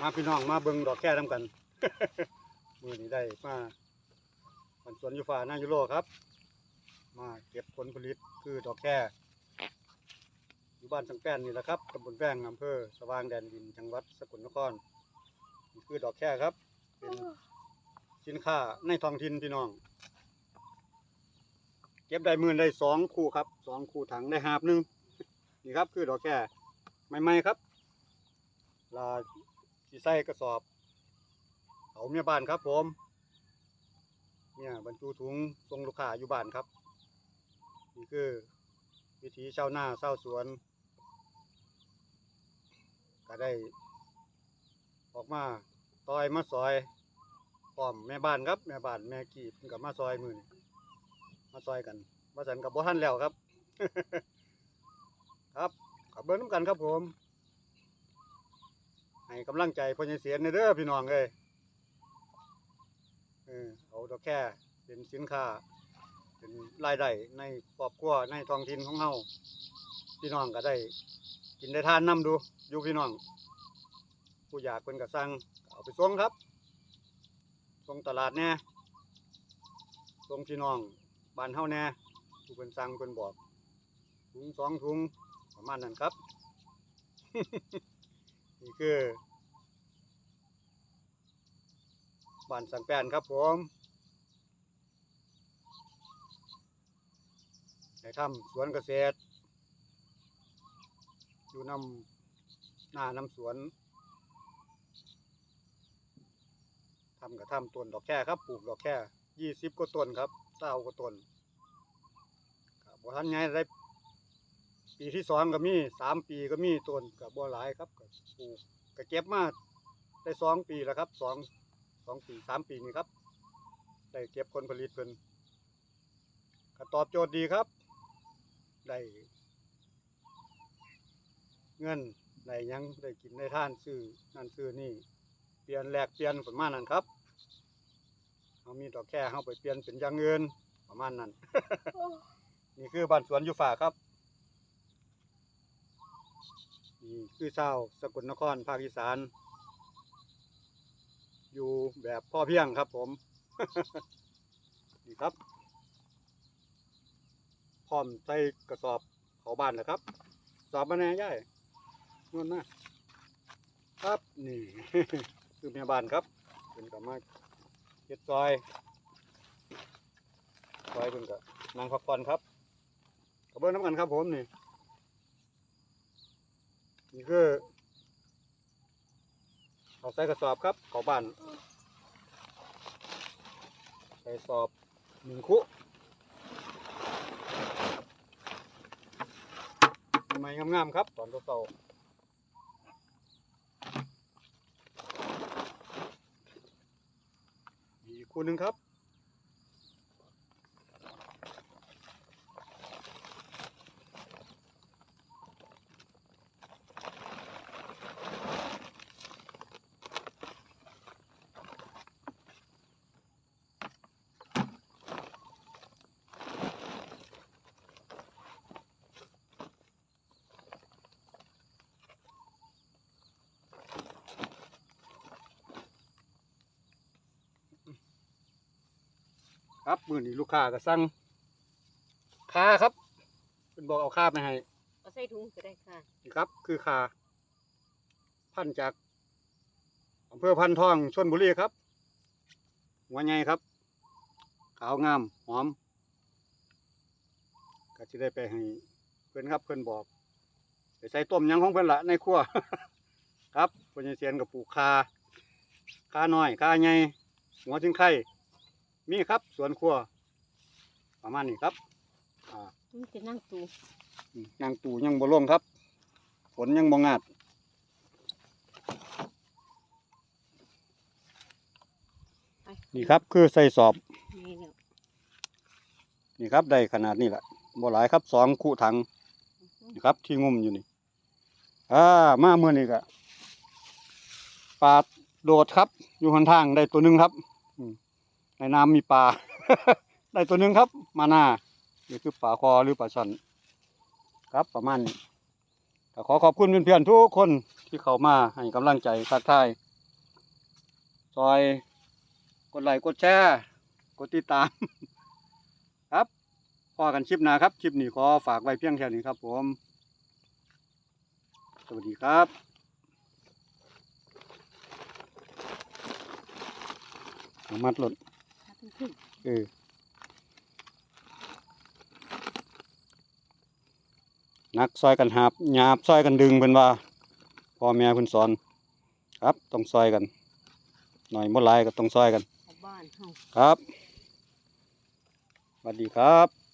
มาพี่น้องมาเบิ่งดอกแค่นํกัน มือนี้ได้มามันสวนยูฟาหน้ายูโรครับ มาเก็บผลผลิตคือดอกแค่อยู่บ้านสังแป้นนี่แหละครับตำบลแป้งอำเภอสว่างแดนดินจังหวัดสกลนครนี่คือดอกแค่ครับ เป็นสินค้าในท้องถิ่นพี่น้อง เก็บได้มื่นได้สองคู่ครับสองคู่ถังได้หาบหนึ่งนี่ครับคือดอกแค่ใหม่ๆครับลา สีใส่กระสอบเอาเมียบ้านครับผมเนี่ยบรรจุถุงส่งลูกค้าอยู่บ้านครับ นี่คือ วิถีชาวนาชาวสวน ก็ได้ ออกมาซอยมาซอยพร้อมแม่บ้านครับแม่บ้านแม่กีบกับมาซอยมือนี่มาซอยกันมาสันกับบ่ทันแล้วครับ ครับขับเบิ้งน้ำกันครับผม ให้กำลังใจพ่อใหญ่เสียนในเด้อพี่น้องเอ้ยเออเอาดอกแค่เป็นสินค้า เป็นรายได้ในครอบครัวในท้องถิ่นของเฮาพี่น้องก็ได้ กินได้ทานนํดูอยู่พี่น้อง ผู้อยากเพิ่นก็สั่งเอาไปส่งครับส่งตลาดแน่ส่งพี่น้องบ้านเฮาแน่ผู้เพิ่นสั่งเพิ่นบอกถุงสองถุงประมาณนั้นครับ นี่คือบ้านสังแปนครับผมได้ำสวนเกษตร อยู่น้ำหน้าน้ำสวนทำกับทำต้นดอกแค่ครับปลูกดอกแค่ยี่สิบกว่าต้นครับเศร้ากว่าต้นบบ่ทันไงได้ ปีที่สองก็มีสามปีก็มีต้นกับบัวหลายครับก็ปลูกก็เก็บมาได้สองปีแล้วครับสองสองปีสามปีนี่ครับได้เก็บผลผลิตเพิ่นก็ตอบโจทย์ดีครับ ได้เงินได้หยังได้กินได้ท่านซื้อนั่นซื้อนี่เปลี่ยนแลกเปลี่ยนประมาณนั้นครับเขามีดอกแค่เขาไปเปลี่ยนเป็นอย่างเงินประมาณนั้น นี่คือบ้านสวนยูฟ่าครับ นี่ คือชาสกลนครภาคอีสาน อยู่แบบพ่อเพียงครับผม นี่ครับ พร้อมใส่กระสอบเขาบ้านแล้วครับ สอบมาแน่ย่ายนวลนะครับนี่คือแม่บ้านครับเป็นกับมาเฮ็ดซอยซอยเป็นกับนางพักผ่อนครับกระเบื้องน้ำกันครับผมนี่ นี่คือเอาใส่กระสอบครับเขาบ้านใส่สอบหนึ่งคุใหม่งามๆครับตอนเต่าๆอีกคู่หนึ่งครับ ครับมือนี้ลูกค้าก็สั่งคาครับเป็นบอกเอาคาไปให้เอาใส่ถุงก็ได้ค่ะนี่ครับ คือคาพันจากอำเภอพันทองชนบุรีครับหัวใหญ่ครับ ขาวงามหอม ก็จะได้ไปให้เพื่อนครับเพื่อนบอกไปใส่ต้มหยังของเพื่อนละในครัวครับเพื่อนเสียนกับปลูกคาคาน้อยคาใหญ่หัวถึงไข่ มีครับสวนครัว ประมาณนี้ครับอ่ามันจะนั่งตูอืมยังตู่ยังบ่ลงครับฝนยังบ่งาดไปนี่ครับคือใส่สอบนี่เนี่ยนี่ครับได้ขนาดนี้แหละบ่หลายครับสองคู่ถังนี่ครับที่งุ่มอยู่นี่อ่ามาเมื่อนี้ก็ปลาโดดครับ อยู่หนทางได้ตัวหนึ่งครับอืม ในน้ำมีปลา ได้ตัวหนึ่งครับมาหน้านี่คือปลาคอหรือปลาช่อนครับประมาณนี้ขอขอบคุณเพื่อนๆทุกคนที่เข้ามาให้กำลังใจทักทายซอยกดไลค์กดแชร์กดติดตาม ครับพอกันคลิปหน้าครับคลิปนี้ขอฝากไว้เพียงแค่นี้ครับผม สวัสดีครับมัดรถถ้าเป็นขึ้น เออนักซอยกันหาบหยาบซอยกันดึงเป็นว่าพ่อแม่เพิ่นสอน ครับต้องซอยกัน หน่อยบ่หลายก็ต้องซอยกันเอาบ้านเฮาครับสวัสดีครับ